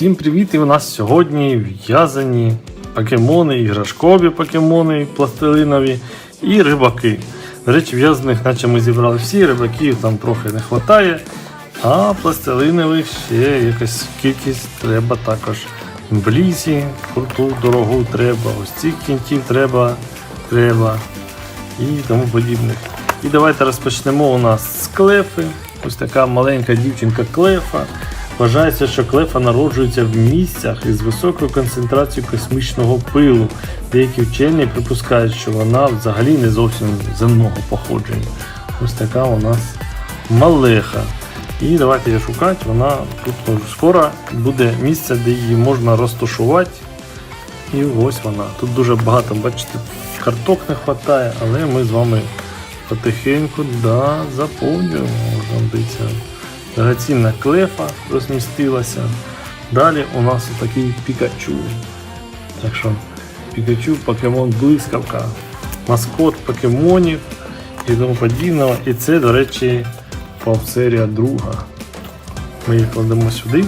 Всім привіт! І у нас сьогодні в'язані покемони, іграшкові покемони пластилинові і рибаки. До речі, в'язаних, наче ми зібрали всі, рибаків там трохи не вистачає, а пластилинових ще якась кількість треба також. Блізі, круту дорогу треба, ось цих кінтів треба, треба і тому подібних. І давайте розпочнемо у нас з клефи. Ось така маленька дівчинка клефа. Вважається, що клефа народжується в місцях із високою концентрацією космічного пилу. Деякі вчені припускають, що вона взагалі не зовсім земного походження. Ось така у нас малеха. І давайте її шукати. Вона тут скоро буде місце, де її можна розташувати. І ось вона. Тут дуже багато, бачите, карток не вистачає, але ми з вами потихеньку да, заповнюємо. Дорогоцінна клефа розмістилася. Далі у нас такий Пікачу. Так що Пікачу, покемон блискавка, маскот покемонів і тому подібного. І це, до речі, серія друга. Ми їх кладемо сюди.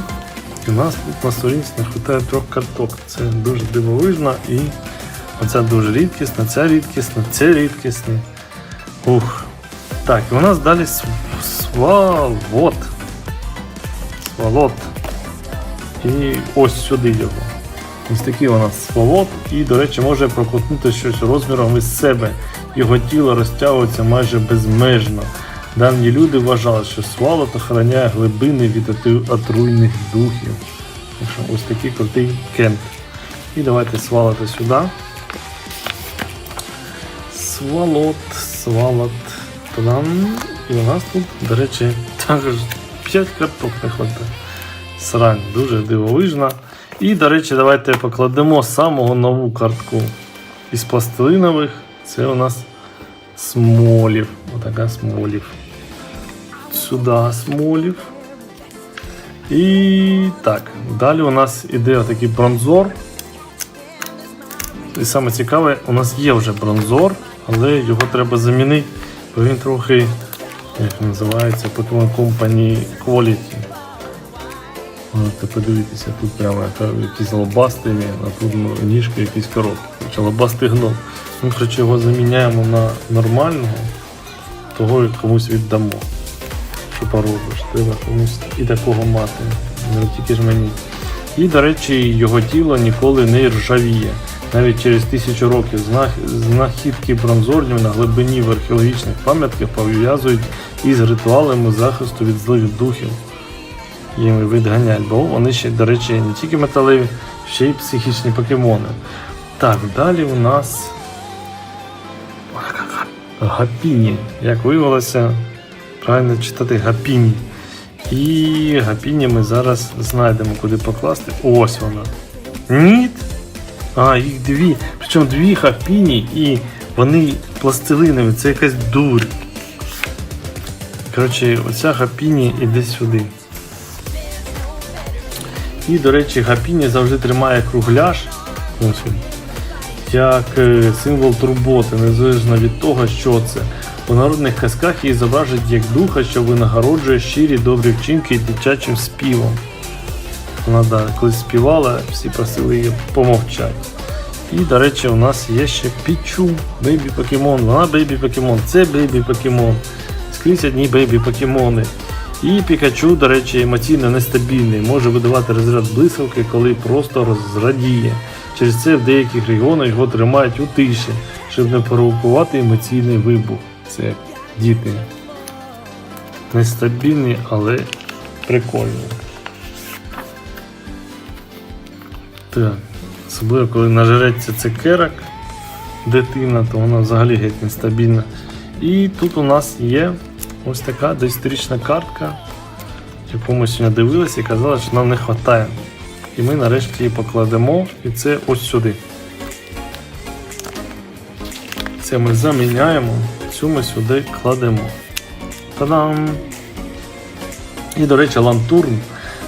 І у нас тут на сторінці не вистачає трьох карток. Це дуже дивовижно і оця дуже рідкісна, ця рідкісна, це рідкісний. Ух. Так, і у нас далі св- свалот. Свалот. І ось сюди його. Ось такий у нас свалот. І, до речі, може проковтнути щось розміром із себе. Його тіло розтягується майже безмежно. Давні люди вважали, що свалот охороняє глибини від отруйних духів. Так що ось такий крутий кент. І давайте свалити сюди. Свалот, свалот. Та-дам. І у нас тут, до речі, також 5 карток не хватає. Срань, дуже дивовижна. І, до речі, давайте покладемо самого нову картку із пластилинових. Це у нас смолів. Отака смолів. Сюди смолів. І так, далі у нас іде отакий бронзор. І саме цікаве, у нас є вже бронзор, але його треба замінити, бо він трохи, як називається, Pokemon Company Quality. Можете подивитися, тут прямо якісь лобастий він, а тут ну, ніжки якісь короткі. Лобастий гном. Ми коротше, його заміняємо на нормального, того і комусь віддамо. Що поробиш, треба комусь і такого мати. Не тільки ж мені. І, до речі, його тіло ніколи не ржавіє. Навіть через тисячу років знахідки бронзорнів на глибині в археологічних пам'ятках пов'язують із ритуалами захисту від злих духів. Їм відганять, бо вони ще, до речі, не тільки металеві, ще й психічні покемони. Так, далі у нас гапіні. Як виявилося, правильно читати гапіні. І гапіні ми зараз знайдемо, куди покласти. Ось вона. Ніт. А, їх дві. Причому дві гапіні і вони пластилинові, це якась дурь. Коротше, оця гапіні іде сюди. І, до речі, гапіні завжди тримає кругляш. Ось як е, символ турботи, незалежно від того, що це. У народних казках її зображують як духа, що винагороджує щирі добрі вчинки дитячим співом. Вона да, коли співала, всі просили її помовчати. І, до речі, у нас є ще Пічу, бейбі покемон. Вона бейбі покемон, це бейбі покемон. Скрізь одні бейбі покемони. І Пікачу, до речі, емоційно нестабільний, може видавати розряд блискавки, коли просто розрадіє. Через це в деяких регіонах його тримають у тиші, щоб не провокувати емоційний вибух. Це діти. Нестабільні, але прикольні. Так, особливо коли нажереться цукерок дитина, то вона взагалі геть нестабільна. І тут у нас є ось така доісторична картка, яку ми сьогодні дивилися і казали, що нам не вистачає. І ми нарешті її покладемо, і це ось сюди. Це ми заміняємо, цю ми сюди кладемо. Та-дам! І, до речі, лантурн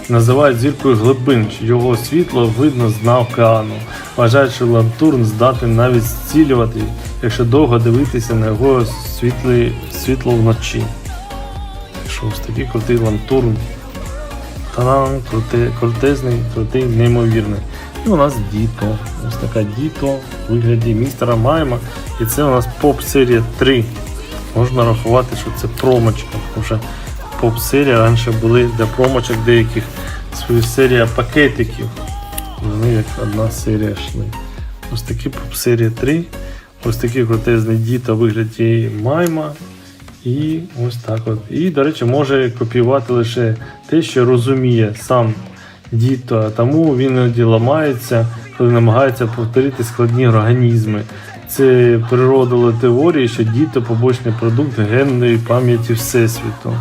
називають зіркою глибин, його світло видно з дна океану. Вважають, що лантурн здатен навіть зцілювати, якщо довго дивитися на його світлі, світло вночі. Що ось такий крутий лантурн. Та-дам, крути, крутезний, крутий, неймовірний. І у нас Діто. Ось така Діто в вигляді містера Майма. І це у нас поп серія 3. Можна рахувати, що це промочка. Тому що поп серія раніше були для промочок деяких свою серія пакетиків. Вони як одна серія йшли. Ось такі поп серія 3. Ось такий крутезний Діто в вигляді Майма. І ось так от. І, до речі, може копіювати лише те, що розуміє сам діто, тому він іноді ламається, коли намагається повторити складні організми. Це природило теорії, що діто побочний продукт генної пам'яті Всесвіту.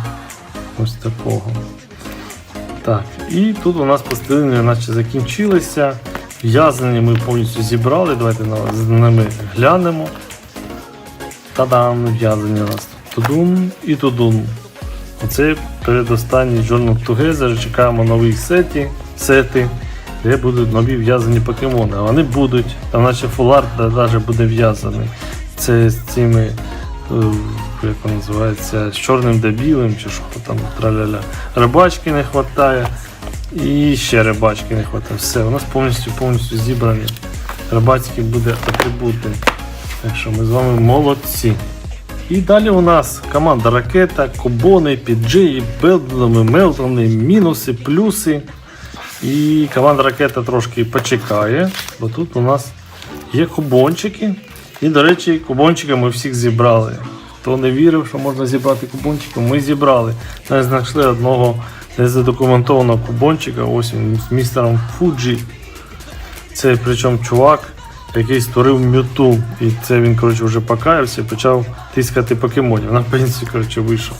Ось такого. Так, і тут у нас пластилини наче закінчилися. В'язані ми повністю зібрали. Давайте з ними глянемо. Та-дам, в'язані у нас тудум і тудум. Оце передостанній Journal Together. Чекаємо нові сеті, сети, де будуть нові в'язані покемони. Вони будуть, там наче фуларт навіть буде в'язаний. Це з цими, е, як воно називається, з чорним та білим, чи що там траляля. Рибачки не вистачає. І ще рибачки не вистачає. Все, у нас повністю повністю зібрані. Рибацькі буде атрибути. Так що ми з вами молодці. І далі у нас команда ракета, кубони, піджеї, белдами, мелтони, мінуси, плюси. І команда ракета трошки почекає, бо тут у нас є кубончики. І, до речі, кубончики ми всіх зібрали. Хто не вірив, що можна зібрати кубончики, ми зібрали. Навіть знайшли одного незадокументованого кубончика, ось він з містером Фуджі. Це причому чувак, який створив мюту. І це він коротше, вже покаявся і почав тискати покемонів. На пенсію коротше, вийшов.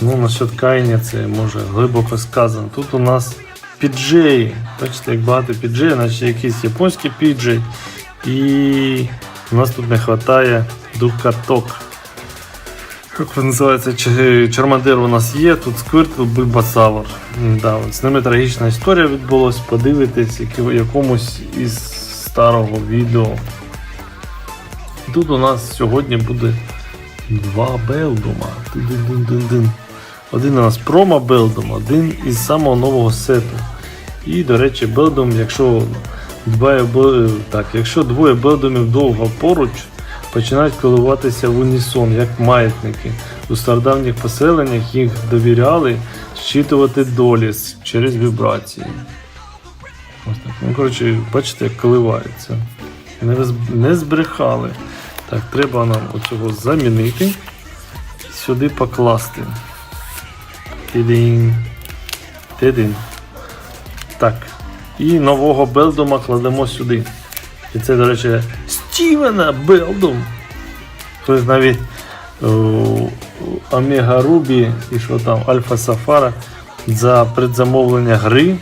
Ну, насчет каяння це може глибоко сказано. Тут у нас піджеї. Бачите, як багато піджеї, наче якийсь японський піджей. І у нас тут не вистачає дукаток. Як називається? Ч- Чармадир у нас є, тут Сквиртл, Бульбасавр. Да, з ними трагічна історія відбулась. Подивитись які- в якомусь із старого відео. Тут у нас сьогодні буде два белдума. Один у нас промо белдум, один із самого нового сету. І, до речі, белдум, якщо двоє, бе- так, якщо двоє белдумів довго поруч, починають коливатися в унісон, як маятники. У стародавніх поселеннях їх довіряли щитувати долі через вібрації. Ось так. Ну, коротше, бачите, як коливається. Не, не збрехали. Так, треба нам оцього замінити сюди покласти. Тидин. Тидин. Так. І нового Белдума кладемо сюди. І це, до речі, Стівена Белдум. Хтось навіть Омега Рубі і що там, Альфа Сафара за предзамовлення гри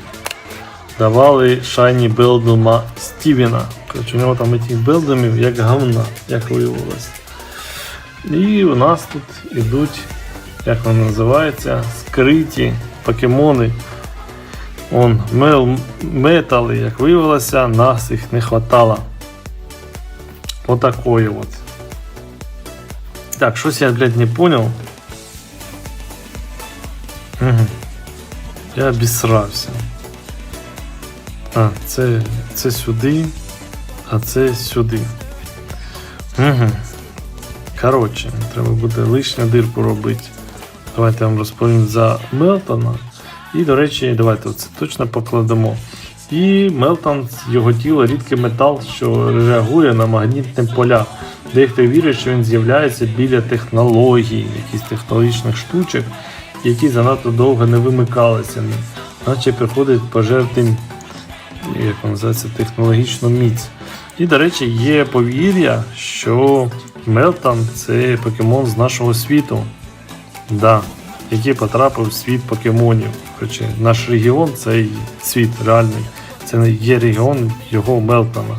давали Шайні Белдума Стівена. Коротше, у нього там цих белдумів як говна, як виявилось. І у нас тут ідуть, як вони називаються, скриті покемони. Он, мел, метали, як виявилося, нас їх не хватало. Отакої от. Так, щось я, блядь, не понял. Угу. Я обісрався. А, це, це сюди, а це сюди. Угу. Коротше, треба буде лишню дирку робити. Давайте я вам розповім за Мелтона. І, до речі, давайте це точно покладемо. І Мелтон, його тіло рідкий метал, що реагує на магнітні поля. Дехто вірить, що він з'являється біля технологій, якихось технологічних штучок, які занадто довго не вимикалися, наче приходить пожерти, як називається, технологічну міць. І, до речі, є повір'я, що Мелтон це покемон з нашого світу. Да, який потрапив в світ покемонів. Хоча наш регіон це світ реальний. Це не є регіон його Мелтона,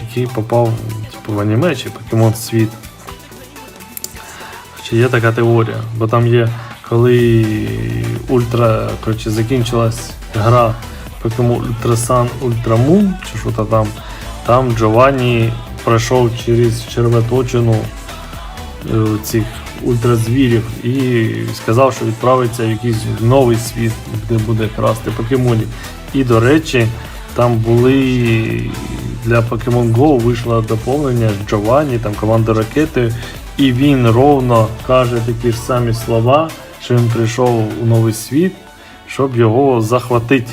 який попав типу, в аніме чи покемон світ. Хоча є така теорія, бо там є, коли ультра, коротше, закінчилась гра Pokemon Ultra Sun Ultra Moon, чи що то там, там Джованні пройшов через червоточину е, цих ультразвірів і сказав, що відправиться в якийсь новий світ, де буде красти покемонів. І, до речі, там були для Pokemon Go вийшло доповнення з Джованні, там команда ракети, і він ровно каже такі ж самі слова, що він прийшов у новий світ, щоб його захватити.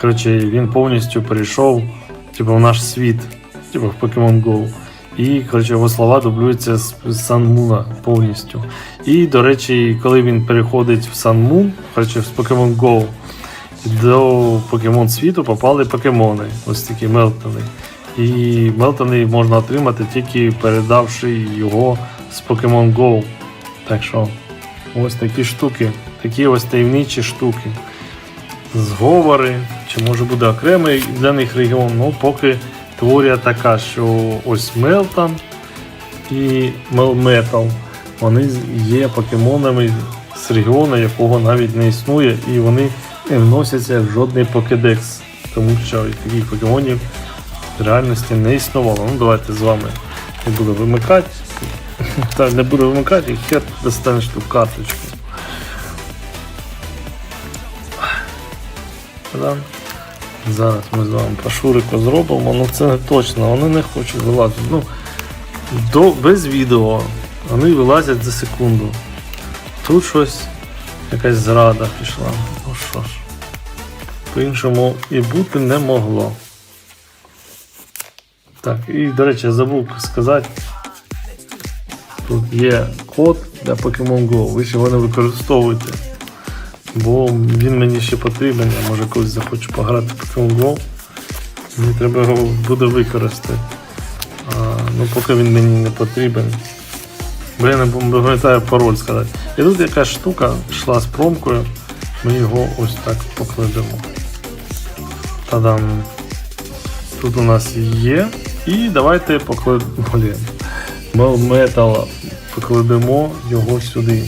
Коротше, він повністю перейшов типу, в наш світ, типу в Pokemon Go. І коротше, його слова дублюються з з Санмуна повністю. І, до речі, коли він переходить в Санмун, коротше, з Pokemon Go, до покемон світу попали покемони, ось такі мелтони. І мелтони можна отримати тільки передавши його з Pokemon Go. Так що ось такі штуки, такі ось таємничі штуки. Зговори, чи може буде окремий для них регіон, ну поки теорія така, що ось Мелтон і Мелметал, вони є покемонами з регіону, якого навіть не існує, і вони не вносяться в жодний покедекс, тому що таких покемонів в реальності не існувало. Ну давайте з вами не буду вимикати. Та не буду вимикати, хер достанеш ту карточку. Та-дам. Зараз ми з вами по шурику зробимо, ну це не точно, вони не хочуть вилазити. Ну, до, без відео вони вилазять за секунду. Тут щось, якась зрада пішла. Ну що ж, по-іншому і бути не могло. Так, і до речі, я забув сказати. Тут є код для Pokemon Go, ви його не використовуєте. Бо він мені ще потрібен, я може колись захочу пограти в Pokemon Go. Мені треба його буде використати. А, ну поки він мені не потрібен. Я не пам'ятаю пароль сказати. І тут якась штука йшла з промкою. Ми його ось так покладемо. Та-дам. Тут у нас є. І давайте покладемо. Блін. Metal покладемо його сюди.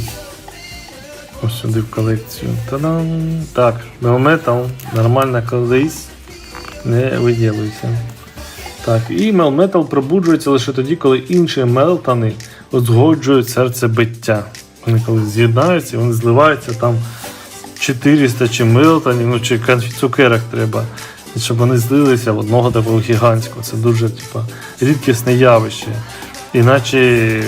Ось сюди в колекцію. Та-дам! Так, Melmetal, нормально колись. Не виділуйся. Так, і Melmetal пробуджується лише тоді, коли інші мелтани узгоджують серцебиття. Вони коли з'єднаються, вони зливаються там 400 чи мелтанів, ну чи цукерок треба. Щоб вони злилися в одного такого гігантського. Це дуже типа, рідкісне явище. Іначе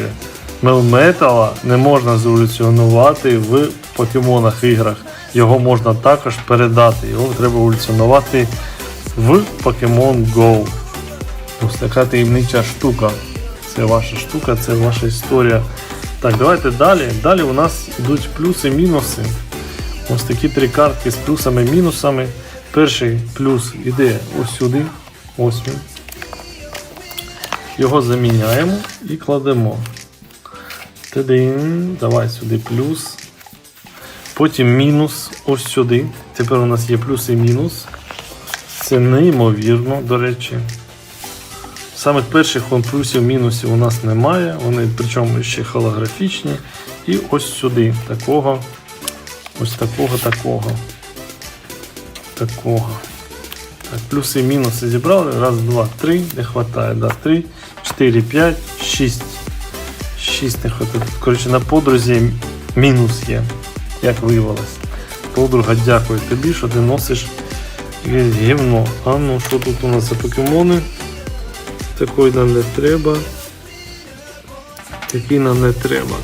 Мелметала не можна зеволюціонувати в покемонах іграх. Його можна також передати. Його треба еволюціонувати в Pokemon Go. Ось така таємнича штука. Це ваша штука, це ваша історія. Так, давайте далі. Далі у нас йдуть плюси-мінуси. Ось такі три картки з плюсами і мінусами. Перший плюс йде ось сюди. Ось він. Його заміняємо і кладемо. Тадин. Давай сюди плюс. Потім мінус ось сюди. Тепер у нас є плюс і мінус. Це неймовірно, до речі. Саме перших плюсів мінусів у нас немає. Вони причому ще холографічні. І ось сюди. Такого. Ось такого, такого. Такого. Так, плюси і мінуси зібрали. Раз, два, три. Не вистачає. Да, три, чотири, п'ять, шість. 6 не хватить. Коротше, на подрузі мінус є, як виявилось. Подруга, дякую тобі, що ти носиш гівно. А ну що тут у нас за покемони? Такої нам не треба. Такий нам не треба.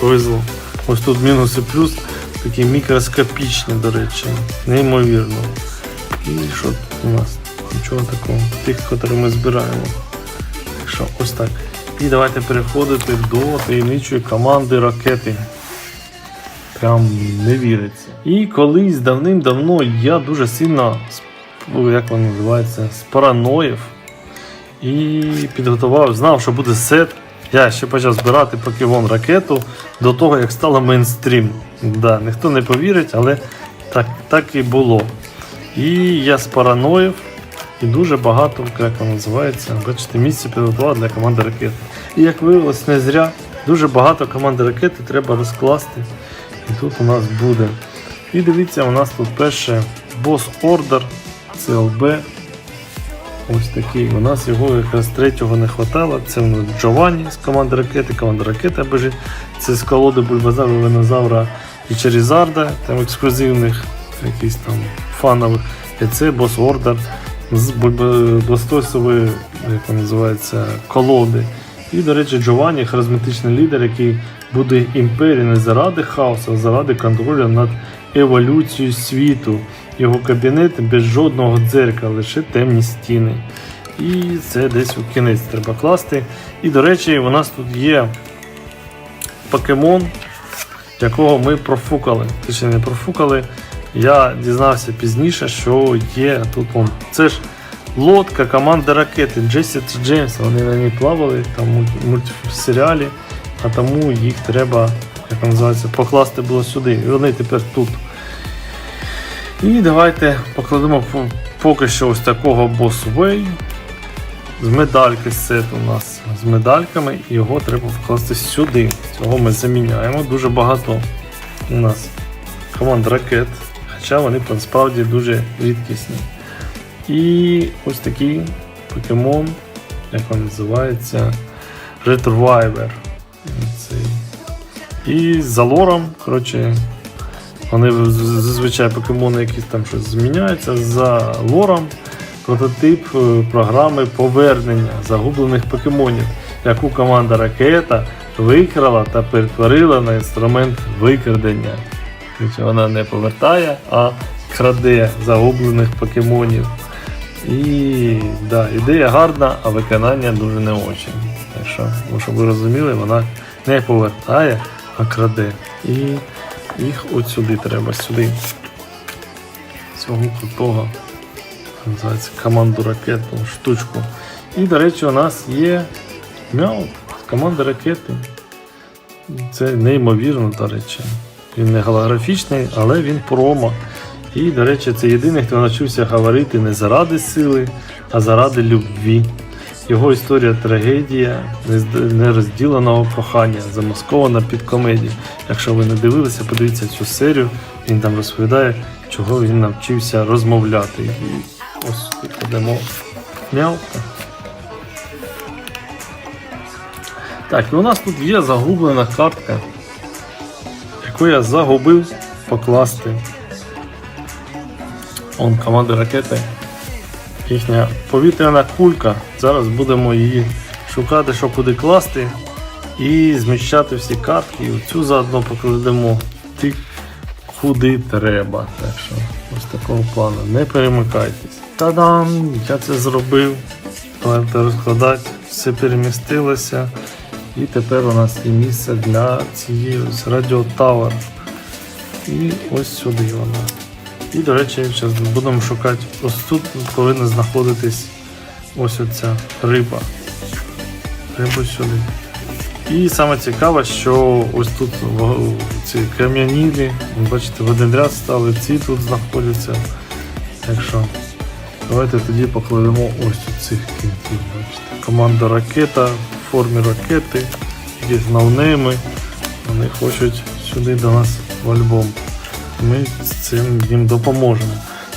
Коротше. Ось тут мінус і плюс. Такі мікроскопічні, до речі. Неймовірно. І що тут у нас? Нічого такого. Тих, які ми збираємо. Так що ось так. І давайте переходити до таємничої команди ракети. Прям не віриться. І колись давним-давно я дуже сильно, як воно називається, спараноїв. І підготував, знав, що буде сет. Я ще почав збирати покемон ракету до того, як стало мейнстрім. Да, ніхто не повірить, але так, так і було. І я спараноїв і дуже багато, як воно називається, бачите, місце підготував для команди ракети. І як виявилось, не зря, дуже багато команди ракети треба розкласти. І тут у нас буде. І дивіться, у нас тут перше бос ордер, CLB. Ось такий. У нас його якраз третього не хватало. Це у нас Джованні з команди ракети, команда ракета біжить. Це з колоди Бульбазару, Венозавра і Черізарда, там ексклюзивних, якісь там фанових. І це бос ордер з Бластосової, як називається, колоди. І, до речі, Джованні харизматичний лідер, який буде імперією не заради хаосу, а заради контролю над еволюцією світу. Його кабінет без жодного дзеркала, лише темні стіни. І це десь у кінець треба класти. І, до речі, у нас тут є покемон, якого ми профукали. Точніше, не профукали. Я дізнався пізніше, що є тут он. Це ж лодка команди ракети Джесі та Джеймса. Вони на ній плавали там мульт- мультсеріалі, а тому їх треба, як називається, покласти було сюди. І вони тепер тут. І давайте покладемо поки що ось такого босвей. З медальки сет у нас з медальками, і його треба вкласти сюди. Цього ми заміняємо. Дуже багато у нас команд ракет, хоча вони насправді дуже рідкісні. І ось такий покемон, як він називається, Retroviver. Цей. І за лором, коротше, вони зазвичай покемони якісь там щось зміняються. За лором прототип е, програми повернення загублених покемонів, яку команда Ракета викрала та перетворила на інструмент викрадення. Вона не повертає, а краде загублених покемонів. І да, ідея гарна, а виконання дуже не очень. Так що, щоб ви розуміли, вона не повертає, а краде. І їх от сюди треба, сюди. Цього крутого називається команду ракету штучку. І, до речі, у нас є мяу з команди ракети. Це неймовірно, до речі. Він не голографічний, але він промо. І, до речі, це єдиний, хто навчився говорити не заради сили, а заради любві. Його історія трагедія нерозділеного кохання, замаскована під комедію. Якщо ви не дивилися, подивіться цю серію. Він там розповідає, чого він навчився розмовляти. І ось кладемо м'явка. Так, і у нас тут є загублена картка, яку я загубив покласти. Он команда ракети. Їхня повітряна кулька. Зараз будемо її шукати, що куди класти. І зміщати всі картки. І оцю заодно покладемо ти куди треба. Так що ось такого плану. Не перемикайтесь. Та-дам! Я це зробив. Давайте розкладати. Все перемістилося. І тепер у нас є місце для цієї ось Радіо Tower. І ось сюди вона. І, до речі, зараз будемо шукати. Ось тут повинна знаходитись ось оця риба. Рибу сюди. І саме цікаве, що ось тут ці кам'янілі, бачите, в один ряд стали, ці тут знаходяться. Так давайте тоді покладемо ось цих кінців. Бачите. Команда ракета формі ракети, якісь навними. Вони хочуть сюди до нас в альбом. Ми з цим їм допоможемо.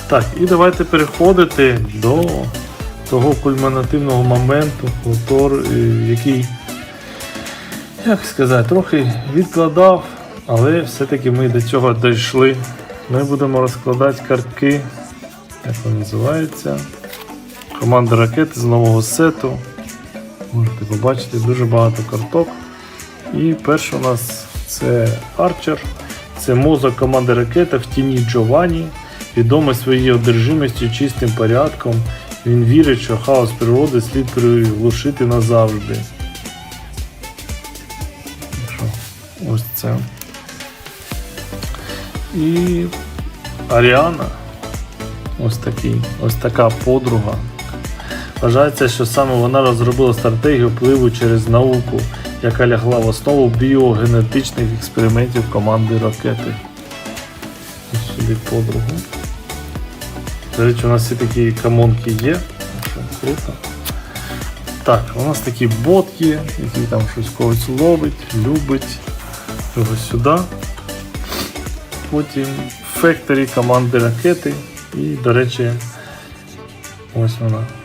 Так, і давайте переходити до того кульмінативного моменту, Тор, е, який, як сказати, трохи відкладав, але все-таки ми до цього дійшли. Ми будемо розкладати картки, як вони називаються. Команда ракети з нового сету. Можете побачити дуже багато карток. І перше у нас це Арчер. Це мозок команди ракета в тіні Джованні, відомий своєю одержимістю чистим порядком. Він вірить, що хаос природи слід приглушити назавжди. Ось це. І Аріана. Ось такий, ось така подруга. Вважається, що саме вона розробила стратегію впливу через науку, яка лягла в основу біогенетичних експериментів команди ракети. Сюди подругу. До речі, у нас всі такі камонки є. Круто. Так, у нас такий бот є, який там щось когось ловить, любить. Його сюди. Потім Factory команди ракети. І, до речі, ось вона.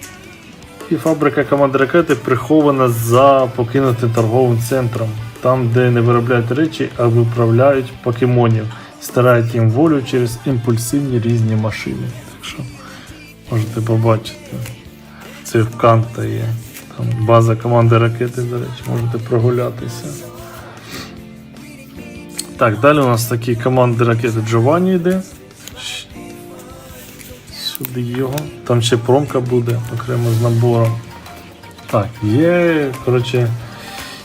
І фабрика команди ракети прихована за покинутим торговим центром, там, де не виробляють речі, а виправляють покемонів, старають їм волю через імпульсивні різні машини. Так що можете побачити. Це в Канта є. Там база команди ракети, до речі, можете прогулятися. Так, далі у нас такі команди ракети Джованні йде. Сюди його. Там ще промка буде окремо з набором. Так, є, коротше,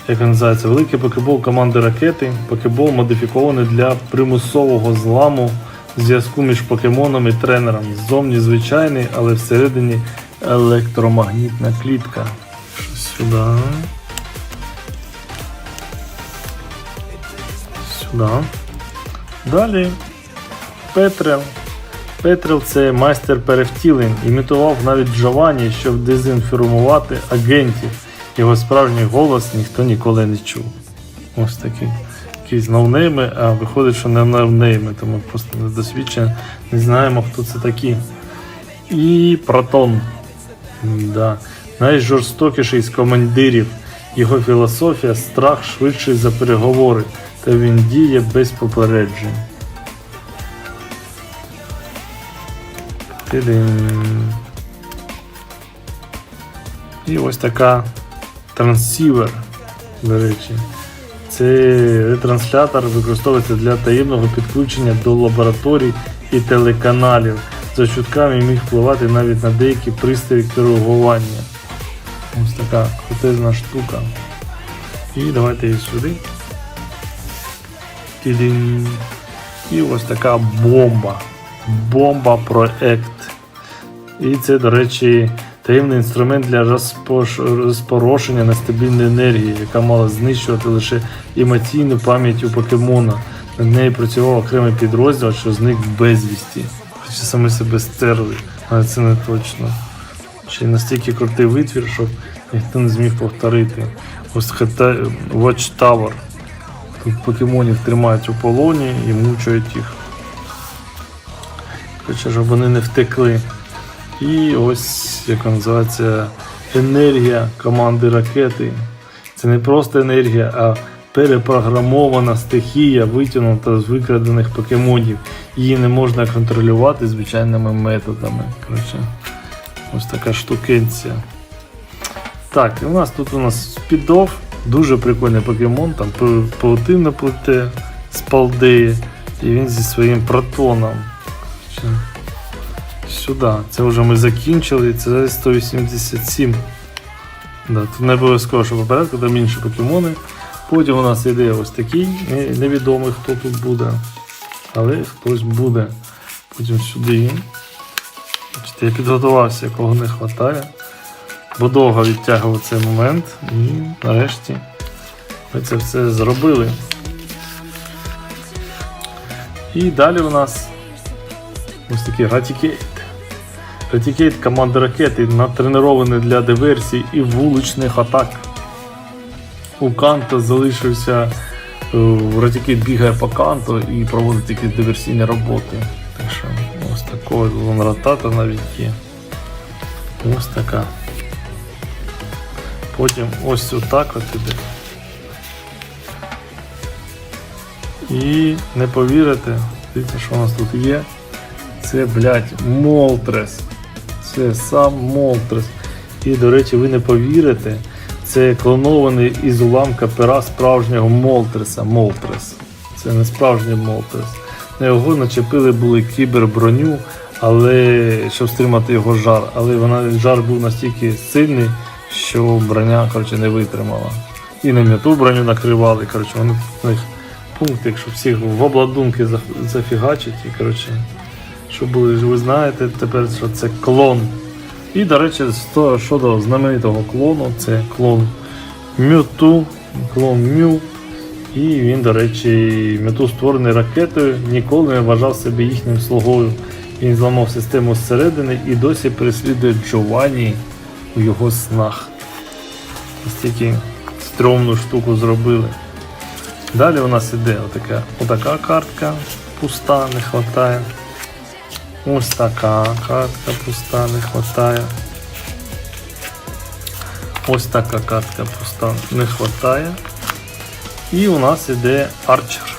як називається, великий покебол команди ракети. Покебол модифікований для примусового зламу зв'язку між покемоном і тренером. Ззовні звичайний, але всередині електромагнітна клітка. Сюди. Сюди. Далі Петрел. Петрел це майстер перевтілень, імітував навіть Джованні, щоб дезінформувати агентів. Його справжній голос ніхто ніколи не чув. Ось такі. Якісь новнейми, а виходить, що не новнейми, тому просто недосвідчені, не знаємо, хто це такі. І Протон. Да. Найжорстокіший з командирів. Його філософія страх швидший за переговори, та він діє без попереджень. І ось така трансівер, до речі. Це ретранслятор використовується для таємного підключення до лабораторій і телеканалів. За чутками міг впливати навіть на деякі пристрої керування. Ось така крутезна штука. І давайте її сюди. І ось така бомба. Бомба проект. І це, до речі, таємний інструмент для розпош- розпорошення нестабільної енергії, яка мала знищувати лише емоційну пам'ять у покемона. Над нею працював окремий підрозділ, що зник безвісті. Хоча саме себе стерли, але це не точно. Ще настільки крутий витвір, щоб ніхто не зміг повторити. Ось хета Watchtower. Тут покемонів тримають у полоні і мучають їх. Хоча щоб вони не втекли. І ось як вона називається енергія команди ракети. Це не просто енергія, а перепрограмована стихія, витягнута з викрадених покемонів. Її не можна контролювати звичайними методами. Коротше, ось така штукенція. Так, і у нас тут у нас спідов, дуже прикольний покемон, там пау- паутина плете з палдеї, і він зі своїм протоном. Сюди. Це вже ми закінчили, це 187. Да, тут не обов'язково, що по порядку, там інші покемони. Потім у нас йде ось такий, невідомий хто тут буде. Але хтось буде. Потім сюди. Я підготувався, кого не вистачає. Бо довго відтягував цей момент. І нарешті ми це все зробили. І далі у нас ось такий Ратікейт. Ратікейт команди ракети натренований для диверсій і вуличних атак. У Канта залишився е, Ратікейт бігає по канту і проводить якісь диверсійні роботи. Так що ось такий вон ротата навіть є. Ось така. Потім ось отак от іде. І не повірите, дивіться, що у нас тут є. Це, блядь, Молтрес. Це сам Молтрес. І, до речі, ви не повірите, це клонований із уламка пера справжнього Молтреса. Молтрес. Це не справжній Молтрес. На його начепили були кіберброню, але щоб стримати його жар. Але вона жар був настільки сильний, що броня коротше, не витримала. І на м'яту броню накривали. Коротше, вони в них пункт, якщо всіх в обладунки заф- зафігачить, і коротше, що були, ви знаєте тепер, що це клон. І, до речі, щодо знаменитого клону, це клон Мюту, клон Мю. І він, до речі, Мюту створений ракетою, ніколи не вважав себе їхнім слугою. Він зламав систему зсередини і досі переслідує Джованні у його снах. Настільки стрьомну штуку зробили. Далі у нас іде отака, отака картка пуста, не вистачає. Ось така картка пуста, не вистачає. Ось така картка просто не вистачає. І у нас іде арчер.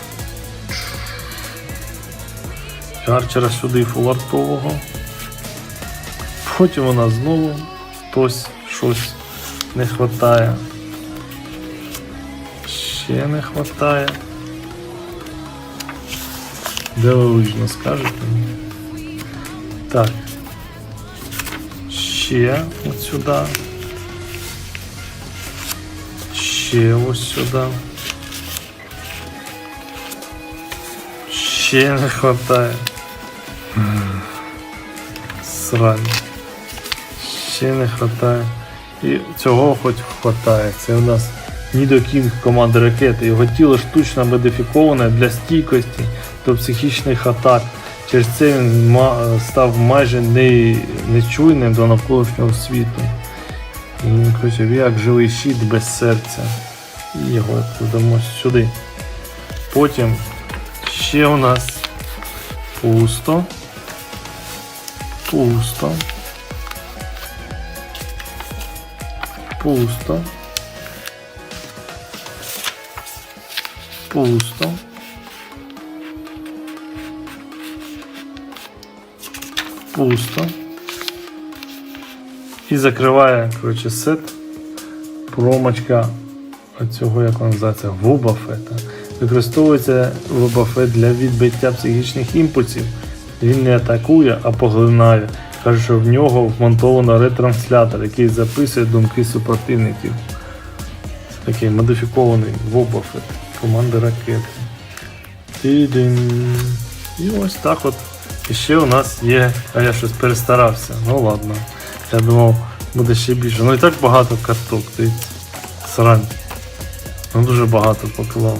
Арчера сюди фулартового. Потім у нас знову хтось щось не вистачає. Ще не вистачає. Дивовижно скажете мені. Так. Ще от сюди. Ще ось сюди. Ще не хватає. Срань. Ще не хватає. І цього хоч хватає. Це у нас Нідокінг команди ракети. Його тіло штучно модифіковане для стійкості до психічних атак. Через це він став майже не, нечуйним до навколишнього світу. І він коротше, як живий щит без серця. І його кладемо сюди. Потім ще у нас пусто. Пусто. Пусто. Пусто. Пусто. І закриває, коротше, сет промочка цього, як вона називається, Вобафета. Використовується Вобафет для відбиття психічних імпульсів. Він не атакує, а поглинає. Каже, що в нього вмонтовано ретранслятор, який записує думки супротивників. Це такий модифікований Вобафет команди ракети. І ось так от. І ще у нас є, а я щось перестарався. Ну ладно. Я думав, буде ще більше. Ну і так багато карток. Ти срань. Ну дуже багато поклав.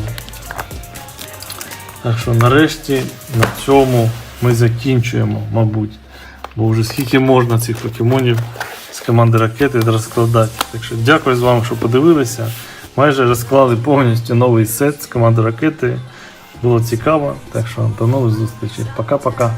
Так що нарешті на цьому ми закінчуємо, мабуть. Бо вже скільки можна цих покемонів з команди ракети розкладати. Так що дякую з вами, що подивилися. Майже розклали повністю новий сет з команди ракети. Було цікаво. Так що до нових зустрічей. Пока-пока.